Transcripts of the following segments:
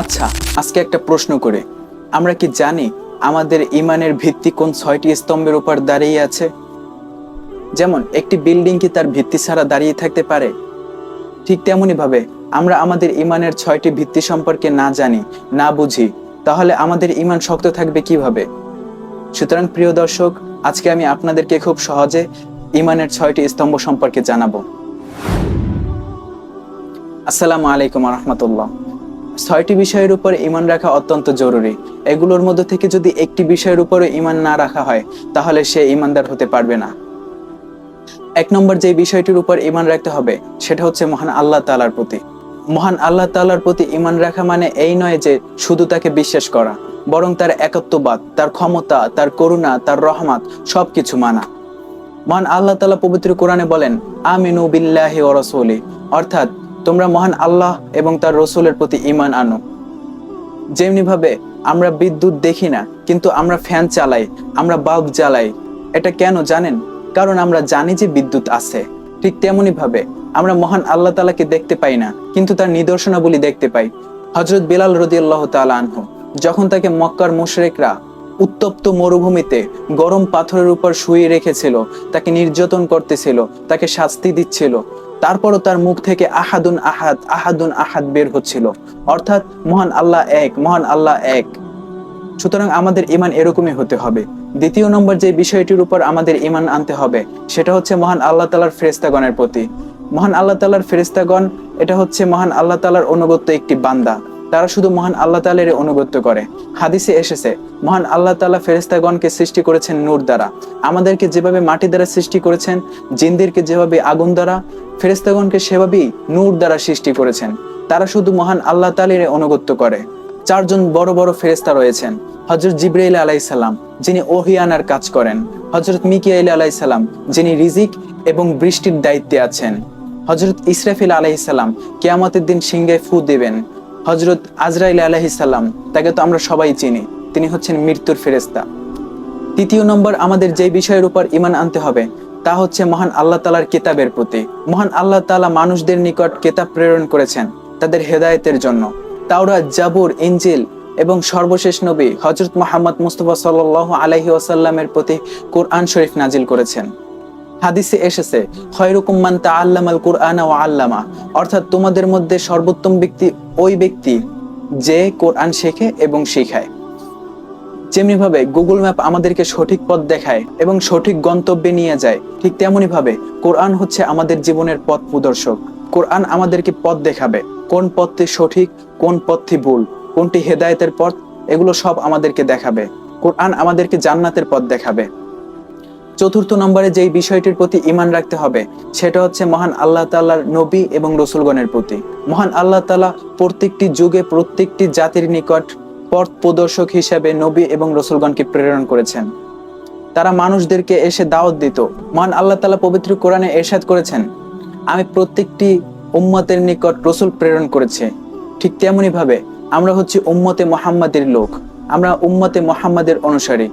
আচ্ছা আজকে একটা প্রশ্ন করে। আমরা কি জানি আমাদের ইমানের ভিত্তি কোন ছয়টি স্তম্ভের উপর দাঁড়িয়ে আছে? যেমন, একটি বিল্ডিং কি তার ভিত্তি ছাড়া দাঁড়িয়ে থাকতে পারে? ঠিক তেমনই ভাবে, আমরা আমাদের ইমানের ছয়টি ভিত্তি সম্পর্কে না জানি, না বুঝি, তাহলে আমাদের ইমান শক্ত থাকবে কীভাবে? সুতরাং প্রিয় দর্শক, আজকে আমি আপনাদেরকে খুব সহজে ইমানের ছয়টি স্তম্ভ সম্পর্কে জানাব। আসসালামু আলাইকুম রহমতুল্লাহ। ছয়টি বিষয়ের উপর ইমান রাখা অত্যন্ত জরুরি। এগুলোর মধ্যে থেকে যদি একটি বিষয়ের উপরে ইমান না রাখা হয়, তাহলে সে ইমানদার হতে পারবে না। এক নম্বর যে বিষয়টির উপর ইমান রাখতে হবে, সেটা হচ্ছে মহান আল্লাহ তালার প্রতি। মহান আল্লাহ তালার প্রতি ইমান রাখা মানে এই নয় যে শুধু তাকে বিশ্বাস করা, বরং তার একত্ববাদ, তার ক্ষমতা, তার করুণা, তার রহমত, সবকিছু মানা। মহান আল্লাহ তালা পবিত্র কোরআনে বলেন, আমিনু বিল্লাহি ও অর্থাৎ তোমরা মহান আল্লাহ এবং তার রসুলের প্রতি ইমান আনো। যেমনি ভাবে আমরা বিদ্যুৎ দেখি না, কিন্তু আমরা ফ্যান চালাই, আমরা বাল্ব জ্বালাই। এটা কেন জানেন? কারণ আমরা জানি যে বিদ্যুৎ আছে। ঠিক তেমনি ভাবে আমরা মহান আল্লাহ তালাকে দেখতে পাই না, কিন্তু তার নিদর্শনাবলী দেখতে পাই। হজরত বিলাল রদি আল্লাহ আনহু যখন তাকে মক্কার মুশরেকরা উত্তপ্ত মরুভূমিতে গরম পাথরের উপর শুয়ে রেখেছিল, তাকে নির্যাতন করতেছিল, তাকে শাস্তি দিচ্ছিল তারপরও তার মুখ থেকে আহাদুন আহাদ আহাদুন আহাদ বের হচ্ছিল। অর্থাৎ মহান আল্লাহ এক, মহান আল্লাহ এক। সুতরাং আমাদের ইমান এরকমই হতে হবে। দ্বিতীয় নম্বর যে বিষয়টির উপর আমাদের ইমান আনতে হবে, সেটা হচ্ছে মহান আল্লাহ তালার ফেরেস্তাগণের প্রতি। মহান আল্লাহ তালার ফেরিস্তাগণ এটা হচ্ছে মহান আল্লাহ তালার অনুগত্য একটি বান্দা। তারা শুধু মহান আল্লাহ তালের অনুগত্য করে। হাদিসে এসেছে, মহান আল্লাহ তালা ফেরেস্তাগণকে সৃষ্টি করেছেন নূর দ্বারা। আমাদেরকে যেভাবে মাটি দ্বারা সৃষ্টি করেছেন, জিন্দিরকে যেভাবে আগুন দ্বারা ফেরেস্তাগণকে সেভাবেই নূর দ্বারা সৃষ্টি করেছেন। তারা শুধু মহান আল্লাহ তালের অনুগত্য করে। চারজন বড় বড় ফেরেস্তা রয়েছেন হজরত জিব্রাইল আলাইসাল্লাম যিনি ওহিয়ানার কাজ করেন হজরত মিকিয়াইল আলাইসাল্লাম যিনি রিজিক এবং বৃষ্টির দায়িত্বে আছেন হজরত ইসরাফিল আলাইসাল্লাম কেয়ামতের দিন সিংহায় ফু দেবেন। হজরত আজরাইল আলাইসাল্লাম তাকে তো আমরা সবাই চিনি, তিনি হচ্ছেন মৃত্যুর ফেরেস্তা তৃতীয় নম্বর, আমাদের যে বিষয়ের উপর ইমান আনতে হবে, তা হচ্ছে মহান আল্লাহ তালার কিতাবের প্রতি। মহান আল্লাহ তালা মানুষদের নিকট কেতাব প্রেরণ করেছেন তাদের হেদায়েতের জন্য। তাওরা, জাবুর ইঞ্জিল এবং সর্বশেষ নবী হজরত মোহাম্মদ মুস্তফা সাল আলহি ওয়াসাল্লামের প্রতি কোরআন শরীফ নাজিল করেছেন। হাদিসে এসেছে আল্লামা। অর্থাৎ তোমাদের মধ্যে সর্বোত্তম ব্যক্তি ওই ব্যক্তি যে কোরআন শেখে এবং শেখায়। যেমনি ভাবে গুগল ম্যাপ আমাদেরকে সঠিক পথ দেখায় এবং সঠিক গন্তব্যে নিয়ে যায়, ঠিক তেমনি ভাবে কোরআন হচ্ছে আমাদের জীবনের পথ প্রদর্শক। কোরআন আমাদেরকে পথ দেখাবে, কোন পথটি সঠিক, কোন পথটি ভুল, কোনটি হেদায়েতের পথ, এগুলো সব আমাদেরকে দেখাবে। কোরআন আমাদেরকে জান্নাতের পথ দেখাবে। চতুর্থ নম্বরে যেই বিষয়টির প্রতি ইমান রাখতে হবে, সেটা হচ্ছে মহান আল্লাহ তাল্লার নবী এবং রসুলগণের প্রতি। মহান আল্লাহ তালা প্রত্যেকটি যুগে প্রত্যেকটি জাতির নিকট পথ প্রদর্শক হিসাবে নবী এবং রসুলগণকে প্রেরণ করেছেন। তারা মানুষদেরকে এসে দাওয়াত দিত। মহান আল্লাহ তালা পবিত্র কোরআনে এরশাদ করেছেন, আমি প্রত্যেকটি উম্মতের নিকট রসুল প্রেরণ করেছে। ঠিক তেমনি ভাবে আমরা হচ্ছি উম্মতে মোহাম্মদের লোক। আমরা উম্মতে মোহাম্মদের অনুসারী।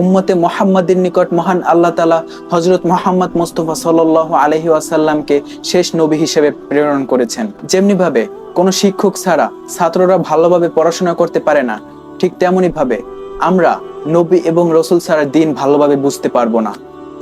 উম্মতে মোহাম্মদের নিকট মহান আল্লাহ তালা হজরত মোহাম্মদ মোস্তফা সাল আলহি আসাল্লামকে শেষ নবী হিসেবে প্রেরণ করেছেন। যেমনি ভাবে কোনো শিক্ষক ছাড়া ছাত্ররা ভালোভাবে পড়াশোনা করতে পারে না, ঠিক তেমনি ভাবে আমরা নবী এবং রসুল ছাড়া দিন ভালোভাবে বুঝতে পারব না।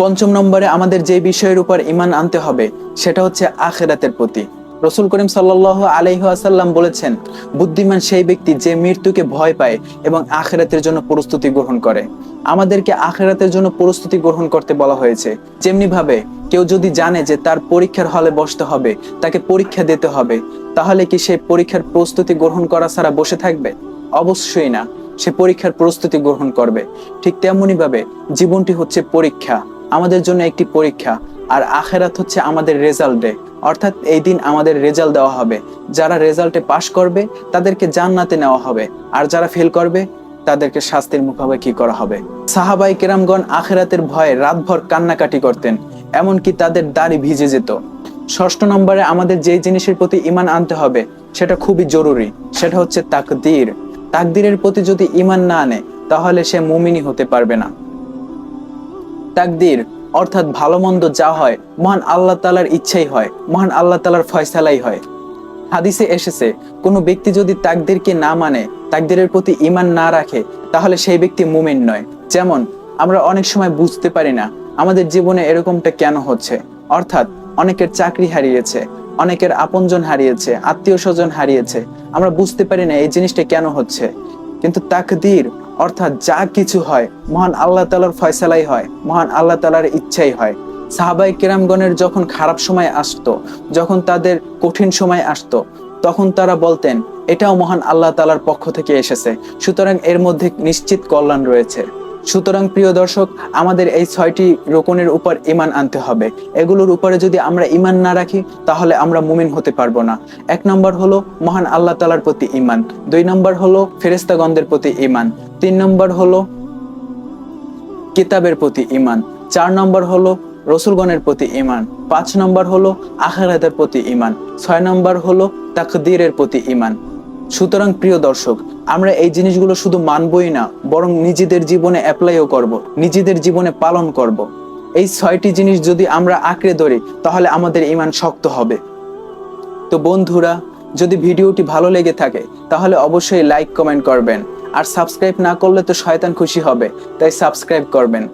পঞ্চম নম্বরে আমাদের যে বিষয়ের উপর ইমান আনতে হবে, সেটা হচ্ছে আখেরাতের প্রতি। রসুল করিম সাল্লাহ আলহাসাল্লাম বলেছেন, বুদ্ধিমান সেই ব্যক্তি যে মৃত্যুকে ভয় পায় এবং আখেরাতের জন্য প্রস্তুতি গ্রহণ করে। আমাদেরকে আখেরাতের জন্য প্রস্তুতি গ্রহণ করতে বলা হয়েছে। যেমনি ভাবে কেউ যদি জানে যে তার পরীক্ষার হলে বসতে হবে, তাকে পরীক্ষা দিতে হবে, তাহলে কি সে পরীক্ষার প্রস্তুতি গ্রহণ করা ছাড়া বসে থাকবে? অবশ্যই না, সে পরীক্ষার প্রস্তুতি গ্রহণ করবে। ঠিক তেমনি ভাবে জীবনটি হচ্ছে পরীক্ষা। আমাদের জন্য একটি পরীক্ষা। আর আখেরাত হচ্ছে আমাদের রেজাল্ট ডে। অর্থাৎ এই দিন আমাদের রেজাল্ট দেওয়া হবে। যারা রেজাল্টে পাশ করবে, তাদেরকে জান্নাতে নেওয়া হবে। আর যারা ফেল করবে, তাদেরকে শাস্তির মুখোমুখি করা হবে। সাহাবাই কেরামগণ আখেরাতের ভয়ে রাতভর কান্নাকাটি করতেন, এমনকি তাদের দাড়ি ভিজে যেত। ষষ্ঠ নম্বরে আমাদের যেই জিনিসের প্রতি ইমান আনতে হবে, সেটা খুবই জরুরি। সেটা হচ্ছে তাকদির। তাকদিরের প্রতি যদি ইমান না আনে, তাহলে সে মুমিনি হতে পারবে না। তাকদির অর্থাৎ ভালো মন্দ যা হয়, মহান আল্লাহ তালার ইচ্ছাই হয়, মহান আল্লাহ তালার ফয়সালাই হয়। হাদিসে এসেছে, কোনো ব্যক্তি যদি তাকদেরকে না মানে তাকদিরের প্রতি ইমান না রাখে, তাহলে সেই ব্যক্তি মুমিন নয়। যেমন, আমরা অনেক সময় বুঝতে পারি না, আমাদের জীবনে এরকমটা কেন হচ্ছে? অর্থাৎ, অনেকের চাকরি হারিয়েছে, অনেকের আপনজন হারিয়েছে, আত্মীয় স্বজন হারিয়েছে, আমরা বুঝতে পারি না এই জিনিসটা কেন হচ্ছে। কিন্তু তাকদির অর্থাৎ যা কিছু হয়, মহান আল্লাহ তালার ফয়সালাই হয়, মহান আল্লাহ তালার ইচ্ছাই হয়। সাহাবাই কিরামগণের যখন খারাপ সময় আসতো, যখন তাদের কঠিন সময় আসতো, তখন তারা বলতেন, এটাও মহান আল্লাহ তালার পক্ষ থেকে এসেছে। সুতরাং এর মধ্যে নিশ্চিত কল্যাণ রয়েছে। সুতরাং প্রিয় দর্শক, আমাদের এই ছয়টি রোকনের উপর ইমান আনতে হবে। এগুলোর উপরে যদি আমরা ইমান না রাখি, তাহলে আমরা মুমিন হতে পারব না। এক নম্বর হলো মহান আল্লাহ তালার প্রতি ইমান দুই নম্বর হলো ফেরেস্তাগণদের প্রতি ইমান তিন নম্বর হলো কিতাবের প্রতি ইমান চার নম্বর হলো রসুলগণের প্রতি ইমান পাঁচ নম্বর হলো আখেরাতের প্রতি ইমান ছয় নম্বর হলো তাকদীরের প্রতি ইমান সুতরাং প্রিয় দর্শক, আমরা এই জিনিসগুলো শুধু মানবই না, বরং নিজেদের জীবনে অ্যাপ্লাইও করব, নিজেদের জীবনে পালন করব। এই ছয়টি জিনিস যদি আমরা আঁকড়ে ধরি, তাহলে আমাদের ইমান শক্ত হবে। তো বন্ধুরা, যদি ভিডিওটি ভালো লেগে থাকে, তাহলে অবশ্যই লাইক, কমেন্ট করবেন। আর সাবস্ক্রাইব না করলে তো শয়তান খুশি হবে, তাই সাবস্ক্রাইব করবেন।